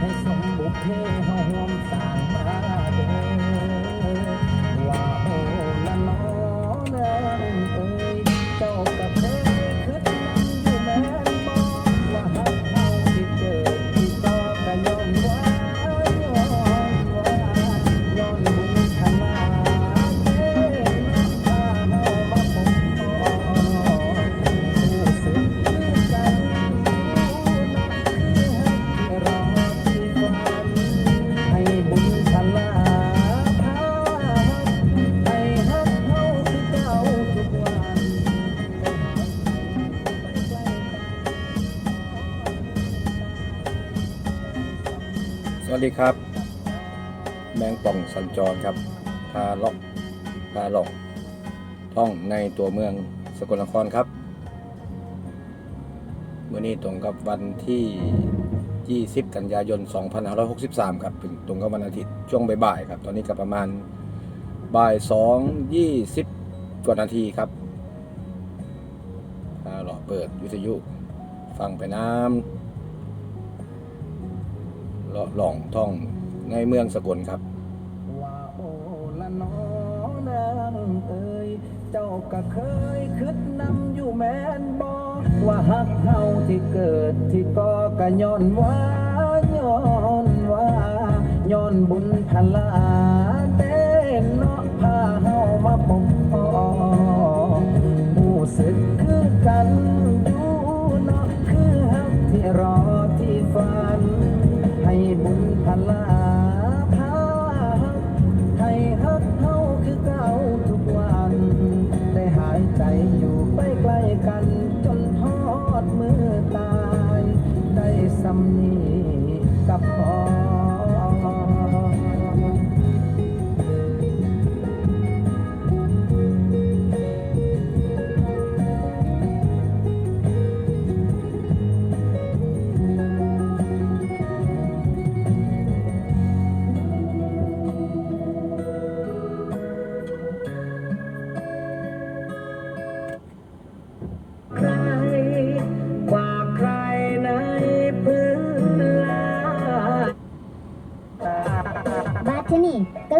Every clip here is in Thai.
ให้สมบุพเพเฮาห่วมสร้า ดีครับ แมงป่องสัญจรครับพาเลาะพาหลอกท่องในตัวเมืองสกลนครครับเมื่อนี้ตรงกับวันที่ 20 กันยายน 2563 ครับตรงกับวันอาทิตย์ช่วงบ่ายๆครับ ตอนนี้ก็ประมาณบ่าย2 20 กว่านาทีครับพาหลอกเปิดวิทยุ ฟังไปน้ำ หล่องท่องในเมืองสกลครับว่าโอละน้อนางเอ้ยเจ้าก็เคยคิดนำอยู่แม่นบ่ว่าฮักเฮาที่เกิดที่ก่อก็ย้อนว่าย้อนว่าย้อนบุญพลาเต้นเนาะพาเฮามาพบพ่อผู้ ก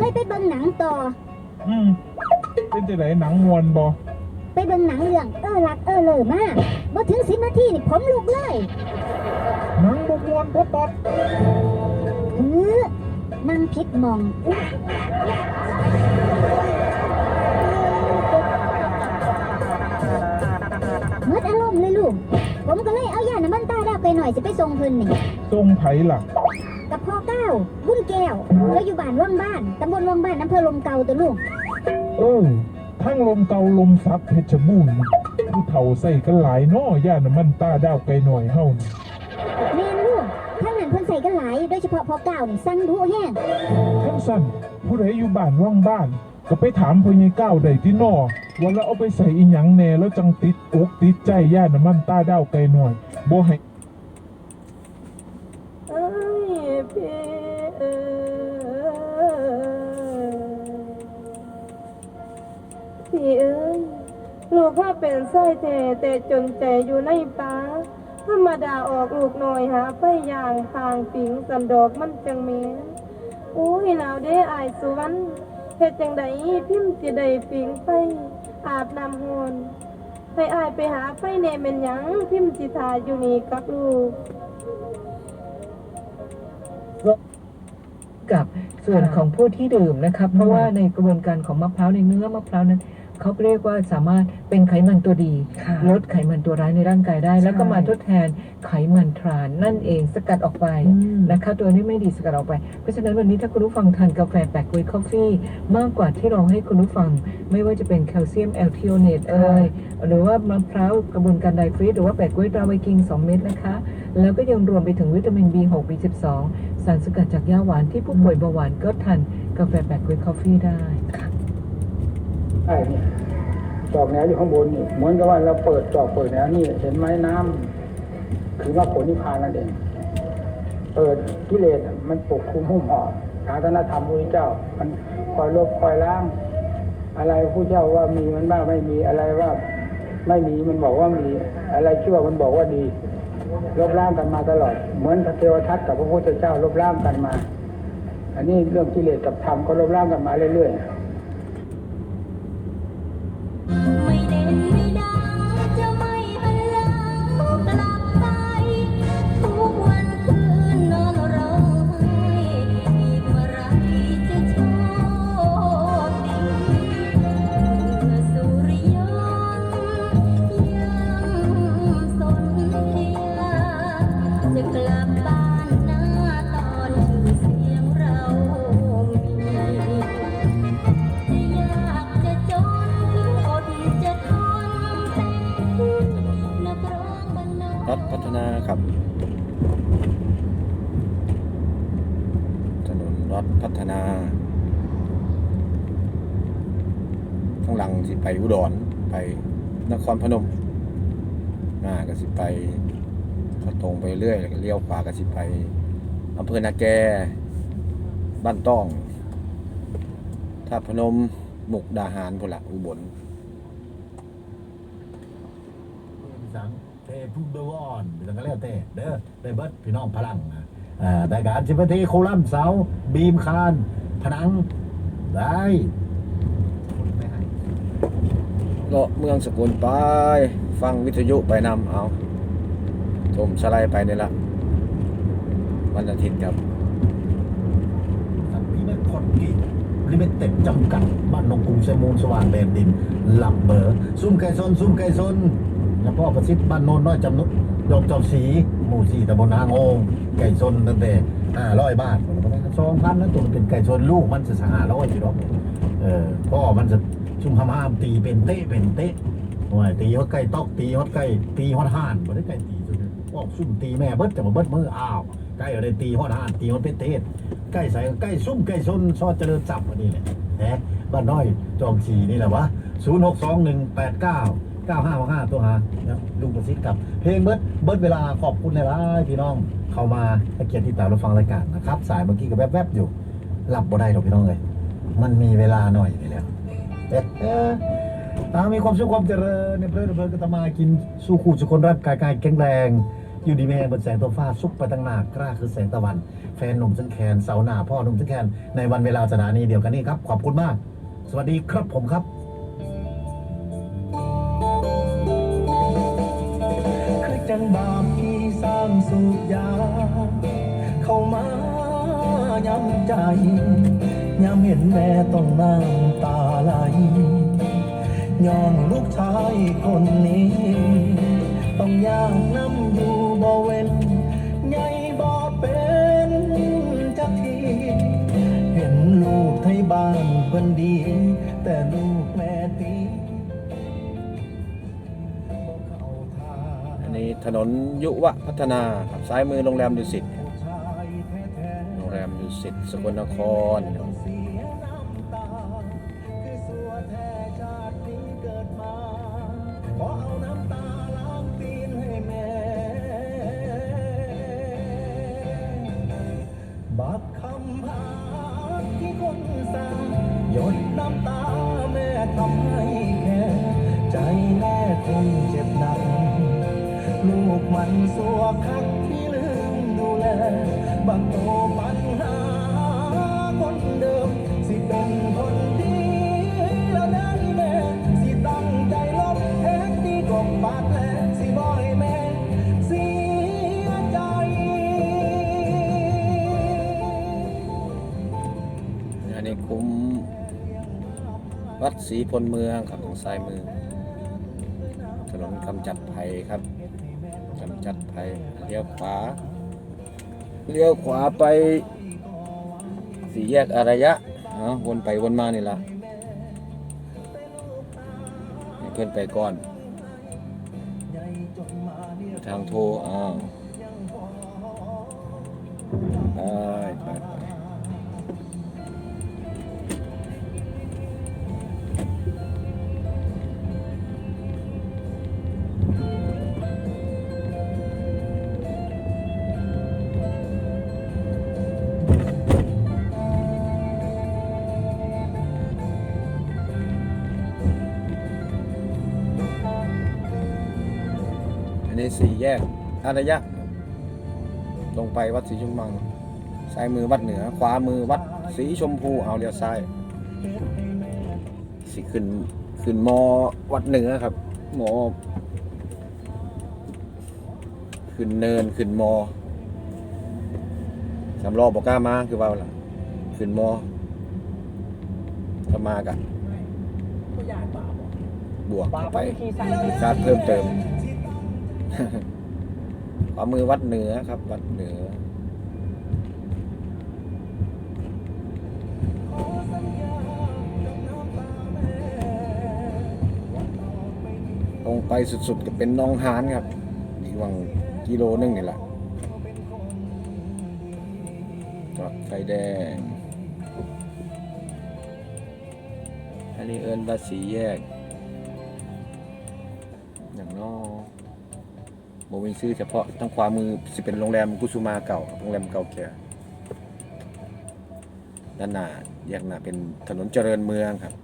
เลยไปเบิ่งหนังต่อ อืมเป็นจังไดหนังมวนบ่ไปเบิ่งหนังเรื่องเออรักเออเลยมากบ่ถึงสิบนาทีนี่ผมลุกเลยหนังบ่มวนบ่ตอดเออนั่งพิดหมองอุ๊ยเมื่ออารมณ์เลยลูก ผมก็เลยเอายาน้ำมันตาดาวไปหน่อยจะไปส่งเพิ่นนี่ทรงไผล่ะ กับพ่อเก้าบุญแก้วแล้วอยู่บ้านว่างบ้านตำบลว่างบ้านอำเภอลมเก่าตัวลูกเออทั้งลมเกาลมซักเพชรบูรณ์ผู้เฒ่าใส่กันหลายน้อย่าน้ำมันตาดาวไกลหน่อยเฮานี่แม่นลูกทั้งนั้นเพิ่นใส่กันหลายโดยเฉพาะพ่อเก้านี่สั่งดูแห้งทั้งสั้นผู้ใดอยู่บ้านว่างบ้าน ก็ไปถามพ่อใหญ่ก้าวได้ที่นอว่าแล้วเอาไปใส่อีหยังแหน่แล้วจังติดอกติดใจย่าน้ำมันตาดาวไกลหน่อยบ่ให้ ลูกพ่อเป็นไส้แต่แต่จนใจอยู่ในป่าธรรมดาออกลูกหน่อยหาไปอย่างทางปิงสันดอกมันจังเมนโอ้ยหนาวเด้อายสุวรรณเฮ็ดจังใดพิมพ์สิได้ปิงไปอาบน้ำฮอนให้อายไปหาไฟเนแม่นหยังพิมพ์สิทาอยู่นี่กับลูกกับส่วนของผู้ที่ดื่มนะครับ เพราะว่าในกระบวนการของมะพร้าวในเนื้อมะพร้าวนั้น เขาเรียกว่าสามารถเป็นไขมันตัวดีลดไขมันตัวร้ายในร่างกายได้แล้วก็มาทดแทนไขมันทรานนั่นเองสกัดออกไปนะคะตัวนี้ไม่ดีสกัดออกไป เพราะฉะนั้นวันนี้ถ้าคุณผู้ฟังทานกาแฟแปลกเวทคอฟฟี่มากกว่าที่เราให้คุณผู้ฟัง ไม่ว่าจะเป็นแคลเซียมแอลทิโอเนตเอ่ยหรือว่ามะพร้าวกระบวนการไดฟรีดหรือว่าแปลกเวทราไวกิง 2 เม็ดนะคะ แล้วก็ยังรวมไปถึงวิตามิน B6 B12 สารสกัดจากหญ้าหวานที่ผู้ป่วยเบาหวานก็ทานกาแฟแบล็กเวทคอฟฟี่ได้ค่ะ ใช่เนี่ยจอกแหนอยู่ข้างบนนี่เหมือนกับว่าเราเปิดจอกเปิดแหนนี่เห็นไหมน้ำคือว่าผลนิพพานนั่นเองเปิดกิเลสมันปกคลุมหุ้มห่อศาสนธรรมพระเจ้า มันคอยลบคอยล้าง อะไรพระเจ้าว่ามีมันบ้างไม่มีอะไรว่า ไม่มีมันบอกว่ามี อะไรชั่วมันบอกว่าดี ลบล้างกันมาตลอด เหมือนพระเทวทัตกับพระพุทธเจ้าลบล้างกันมา อันนี้เรื่องกิเลสกับธรรมก็ลบล้างกันมาเรื่อยๆ อุดรไปนครพนมหน้าก็สิไปก็ตรงไปเรื่อยแล้วก็เลี้ยวขวาก็สิไปอำเภอนาแก บ้านต้องท่าพนมมุกดาหารพนละอุบลสังเทพุดวอนเป็นก็แล้วแต่เด้อได้เบิดพี่น้องพลังนะอ่าได้การชิปเทโคลัมเสา บีมคาน ผนัง ได้ เลาะเมืองสกุลไป ฟังวิทยุไปนำเอาชมสไลด์ไปนี่ละวันอาทิตย์ครับพี่แม่คนกี่ลิมิเต็ดจำกัด บ้านนงกรุงเซมูลสว่างแดนดินหลับเบอร์ซุ่มไก่ซนซุ่มไก่ซนแล้วพ่อประสิทธิ์บ้านโนนน้อยจำนุดอกจอมสีหมู่สี่ตำบลนางองไก่ซนตั้งแต่ห้าร้อยบาทสองพันนะตัวมันเป็นไก่ซนลูกมันจะสหาร้อยอยู่หรอกเออพ่อมันจะ ชุ่มห้ามห้ามตีเป็นเตะเป็นเตะโอ้ยตีฮอดไก่ตอกตีฮอดไก่ตีฮอดห่านบ่ได้ไก่ตีจนออกซุ่มตีแม่เบิดจะมาเบิดมืออ้าวไก่เอาได้ตีฮอดห่านตีฮอดเป็นเตะไก่ใส่ไก่ซุ่มไก่ชนซอดเจริญจับอันนี้แหละแหมบ้านน้อยจอมสีนี่แหละวะ0 6 2 1 8 9 9 5 6 5ตัวหานะลุงประสิทธิ์กับ เพลงเบิดเบิดเวลาขอบคุณในร้ายพี่น้อง เข้ามาให้เกียรติติดตามรับฟังรายการนะครับ สายเมื่อกี้ก็แวบๆอยู่ หลับบ่ได้หรอกพี่น้องเลย มันมีเวลาหน่อยนี่แหละ นะเอ๊ะตามีความสุขความเจริญในเพลินเพลินก็ตมากินสู้คู่สุขคนรักกายกายแข็งแรง อยู่ดีแม่บนแสงตัวฟ้าสุขไปตั้งหนากล้าคือแสงตะวัน แฟนหนุ่มสังแคนเสาหน้าพ่อหนุ่มสังแคนในวันเวลาสถานีเดียวกันนี้ครับ ขอบคุณมาก สวัสดีครับผมครับ คือจังบาปที่สร้างสูบยา เข้ามาย้ำใจย้ำเห็นแม่ต้องน้ำตาไหล ย้อนลูกชายคนนี้ ต้องย่างน้ำอยู่บ่เว้นใหญ่บ่เป็นจักที เห็นลูกไทยบ้านเพิ่นดี แต่ลูกแม่ตีอันนี้ถนนยุวะพัฒนาครับซ้ายมือโรงแรมดุสิต โรงแรมดุสิตสกลนคร วัดศรีพลเมืองครับทางซ้ายมือ ถนนกำจัดภัยครับกำจัดภัยเลี้ยวขวาเลี้ยวขวาไปสี่แยกอารยะเนะวนไปวนมานี่ละเพื่อนไปก่อน ทางโทรอ้าว สี่แยกอารยะครับตรงไปวัดศรีชมพูซ้ายมือวัดเหนือ ขวามือวัดศรีชมพูเอาเลี้ยวซ้าย สิขึ้นขึ้นมอวัดเหนือครับมอขึ้นเนินขึ้นมอสำรอบอกกล้ามาคือว่าล่ะขึ้นมอถ้ามากะบวกเข้าไปชาร์จเพิ่มเติม ขวามือวัดเหนือครับ วัดเหนือตรงไปสุดๆก็เป็นน้องหานครับอีกวังกิโลนึงนี่แหละจอดไฟแดง อันนี้เอินบาสีแยก อย่างนอ โบวินซื้อเฉพาะทางขวามือสิเป็นโรงแรมกุสุมาเก่าโรงแรมเก่าแก่ด้านหน้าแยกหน้าเป็นถนนเจริญเมืองครับ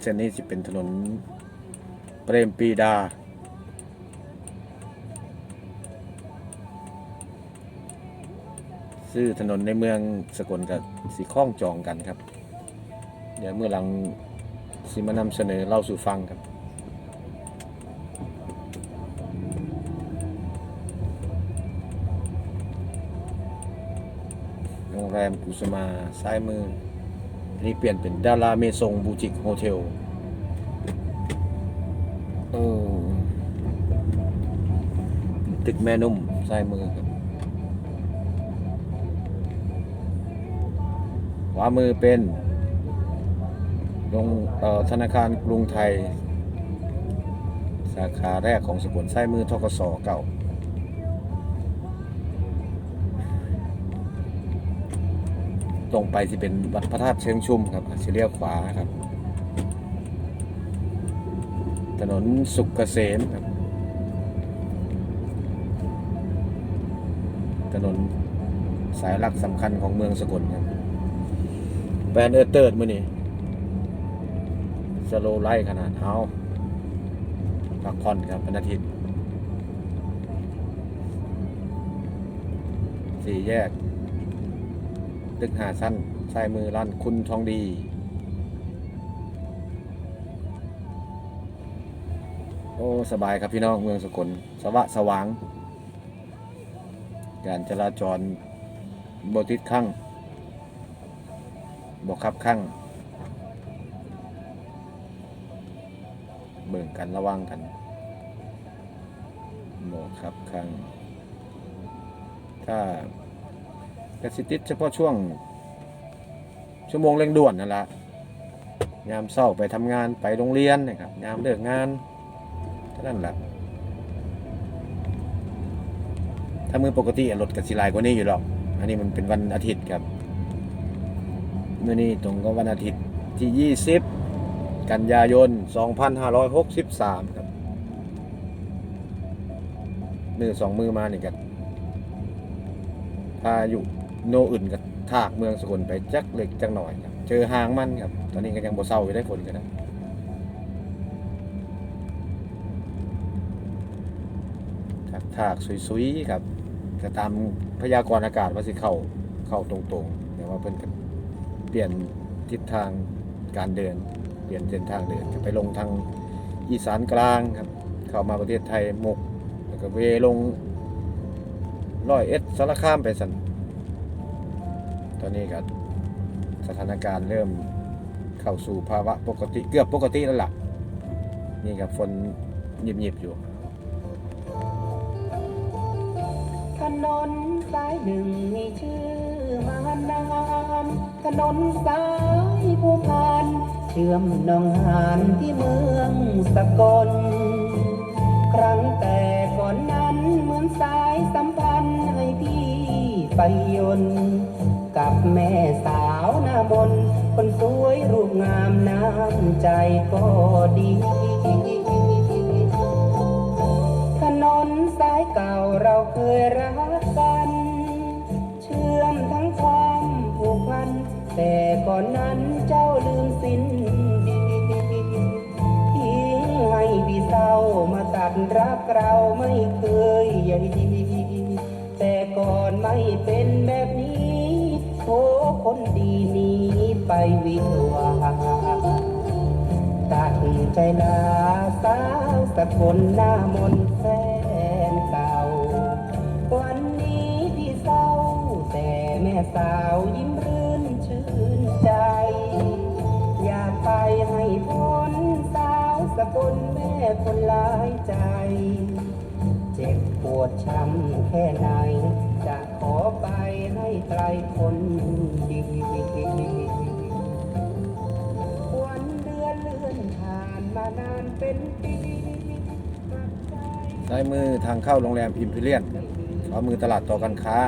เส้นนี้สิเป็นถนนเปรมปีดา ซื้อถนนในเมืองสกลกับสีข้องจองกันครับ เดี๋ยวเมื่อหลังสิมานำเสนอเล่าสู่ฟังครับ รงแรมกุสมาซ้ายมือ อันนี้เปลี่ยนเป็นดาราเมซงบูติกโฮเทลเออตึกแม่นุ่มซ้ายมือครับขวามือเป็นโรงธนาคารกรุงไทย สาขาแรกของสกุลซ้ายมือทกสเก่า รงไปสิเป็นวัดพระธาตุเชิงชุมครับอาจจะเลี้ยวขวาครับ ถนนสุขเกษมครับ ถนนสายหลักสำคัญของเมืองสกลครับแบรนด์เออร์เติร์ดมือนี่สโลไลท์ขนาดเฮาพักผ่อนครับเป็นอาทิตย์สี่แยก ตึกหาสั้นซ้ายมือร้านคุณทองดี โอ้สบายครับพี่น้องเมืองสกลสวะสว่าง การจราจรบติดข้างบกขับข้างเบิ่งกันระวังกันบกขับข้างถ้า กสิติดเฉพาะช่วง ชั่วโมงเร่งด่วนนั่นแหละยามเศร้าไปทำงานไปโรงเรียนนะครับยามเลิกงานเท่านั้นแหละถ้ามือปกติรถกับสิลายกว่านี้อยู่หรอก อันนี้มันเป็นวันอาทิตย์ครับเมื่อนี้ตรงกับวันอาทิตย์ที่ 20 กันยายน 2563 ครับ มือสองมือมานี่กันพายุ โนอื่นกับทากเมืองสกลไปจักเล็กจักหน่อยครับเจอหางมันครับ ตอนนี้ก็ยังบ่เศร้าอยู่ได้คนกันนะครับทากสุยๆครับก็ตามพยากรณ์อากาศว่าสิเข้าเข้าตรงๆแต่ว่าเพิ่นเปลี่ยนทิศทางการเดิน เปลี่ยนเส้นทางเดินจะไปลงทางอีสานกลางครับ เข้ามาประเทศไทยมกแล้วก็เวลงร้อยเอ็ดสารคามไปสัน ตอนนี้ก็สถานการณ์เริ่มเข้าสู่ภาวะปกติเกือบปกติแล้วล่ะ นี่กับฝนหยิบๆอยู่ถนนสายหนึ่งมีชื่อมานานถนนสายผู้พานเชื่อมหนองหานที่เมืองสกล ครั้งแต่ก่อนนั้นเหมือนสายสัมพันธ์ให้พี่ไปยนต์ กับแม่สาวหน้ามน คนสวยรูปงามน้ำใจก็ดี ถนนสายเก่าเราเคยรักกัน เชื่อมทั้งความผูกพัน แต่ก่อนนั้นเจ้าลืมสิ้นดีทิ้งให้พี่เศร้ามาตัดรักเราไม่เคยใยดีแต่ก่อนไม่เป็นแบบ คนดีหนี้ไปวิวาตัดใจลาสาวสกลหน้ามนแฟนเก่า วันนี้พี่เศร้า แต่แม่สาวยิ้มรื่นชื่นใจ อยากไปให้พ้นสาวสกลแม่คนหลายใจ เจ็บปวดช้ำแค่ไหน ไปให้ไกลคนดีวันเดือนเลื่อนผ่านมานานเป็นปีใจซ้ายมือทางเข้าโรงแรมอิมพีเรียนขวามือตลาดต่อการค้า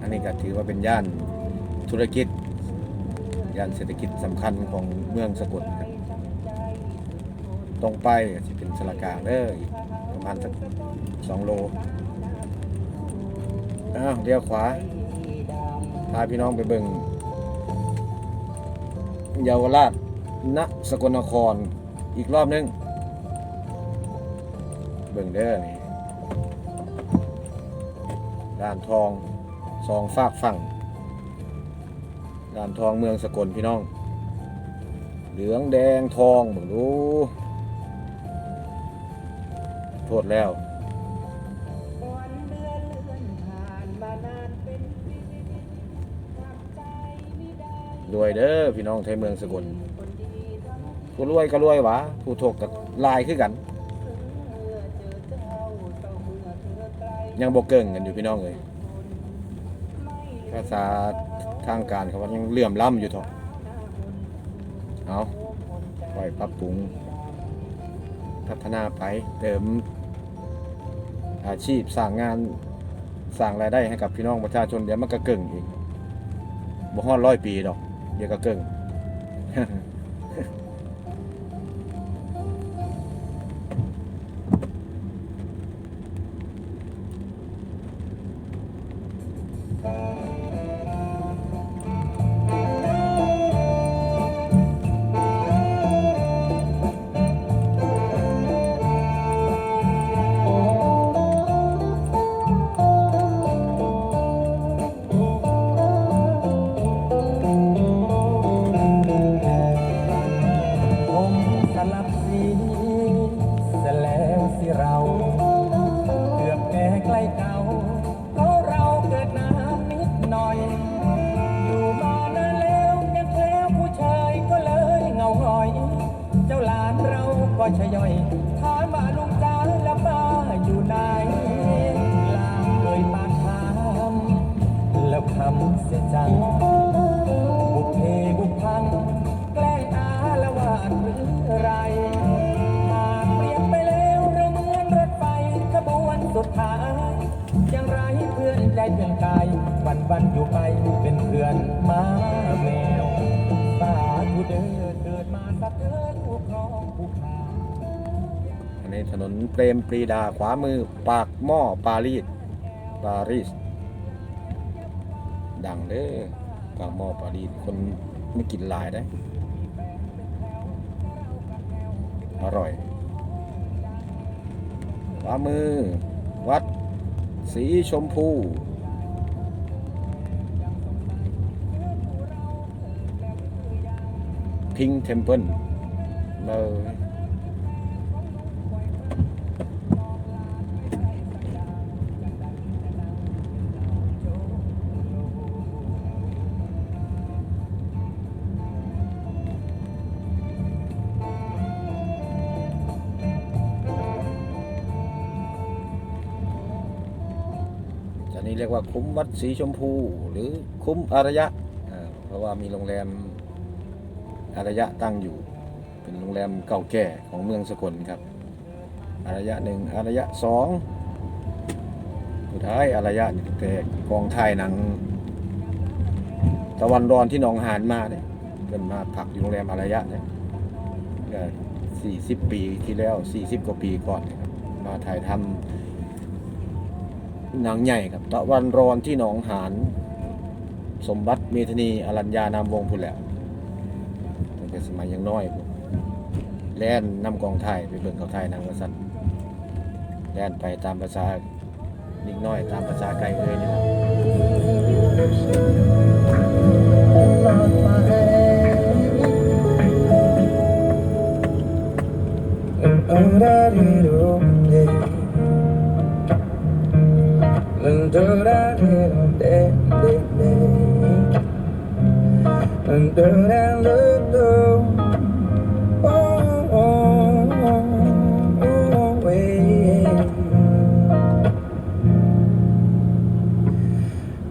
อันนี้ก็ถือว่าเป็นย่านธุรกิจ ย่านเศรษฐกิจสำคัญของเมืองสกลครับตรงไปจะเป็นสลากลางเด้ออีกประมาณสักสองโล อ้าวเลี้ยวขวา พาพี่น้องไปเบิ่งเยาวราชณสกลนครอีกรอบนึง เบิ่งเด้อนี่ด้านทองสองฝากฝั่งด้านทองเมืองสกลพี่น้อง เหลืองแดงทองเบิ่งดูโทษแล้ว รวยเด้อพี่น้องไทยเมืองสกลผู้รวยก็รวยวะผู้ถกกับลายคือกัน ยังบกเกิงกันอยู่พี่น้องเลยภาษาทางการเขาว่ายังเลื่อมล้ำอยู่เถอะเอาปล่อยปรับปรุง พัฒนาไปเติมอาชีพสร้างงานสร้างรายได้ให้กับพี่น้องประชาชนเดี๋ยวมันก็เกิงอีกบ่ฮอดร้อยปีดอก เดี๋ย ก็ชะย่อยถามว่าลุงจ้าแล้วป้าอยู่ไหนลามเอ่ยปากถามแล้วคำเสียจังบุพเพบุพพัง แกล้งอาละวาดหรือไรหากเปลี่ยนไปแล้วเราเหมือนรถไฟขบวนสุดท้ายยังไรเพื่อนใจเพื่อนกายวันวันอยู่ไปเป็นเพื่อนมาแมวสาธุเดินเกิดมาสักเกินผู้ครองผู้ขา อันถนนเปรมปรีดาขวามือปากหม้อปารีสปารีสดังเด้อปากหม้อปารีสคนไม่กินหลายได้อร่อยขวามือ วัด สีชมพูพิงเทมเพิลเลย คุ้มวัดสีชมพู หรือคุ้มอารยะ เพราะว่ามีโรงแรมอารยะตั้งอยู่ เป็นโรงแรมเก่าแก่ของเมืองสกลครับ อารยะหนึ่งอารยะสองสุดท้ายอารยะแต่กองถ่ายหนัง ตะวันรอนที่หนองหานมาเนี่ยเกินมาพักอยู่โรงแรมอารยะเนี่ยสี่สิบปีที่แล้วสี่สิบกว่าปีก่อนมาถ่ายทำ นังใหญ่ครับตะวันรอนที่หนองหานสมบัติเมธนีอรัญญานามวงพุ่นแหละตั้งแต่สมัยยังน้อยแล่นนำกองไทยไปเบิ่งเขาไทยนังกษัตริย์แล่นไปตามภาษานิดน้อยตามภาษาไก่เลยนี่แหล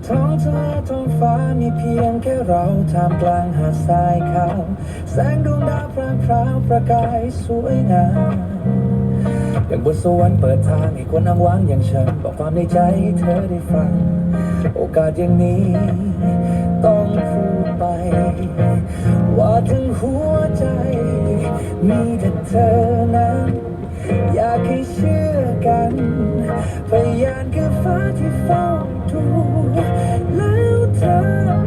ท้องทะเลท้องฟ้ามีเพียงแค่เราท่ามกลางหาดทรายขาว แสงดวงดาวพรางพราวประกายสวยงาม เป็นบทสวรรค์เปิดทางให้คนอ้างว้างอย่างฉัน บอกความในใจเธอได้ฟัง โอกาสอย่างนี้ ต้องพูดไป ว่าถึงหัวใจ มีแต่เธอนั้นอยากให้เชื่อกันพยานคือฟ้าที่เฝ้าดูแล้วเธอ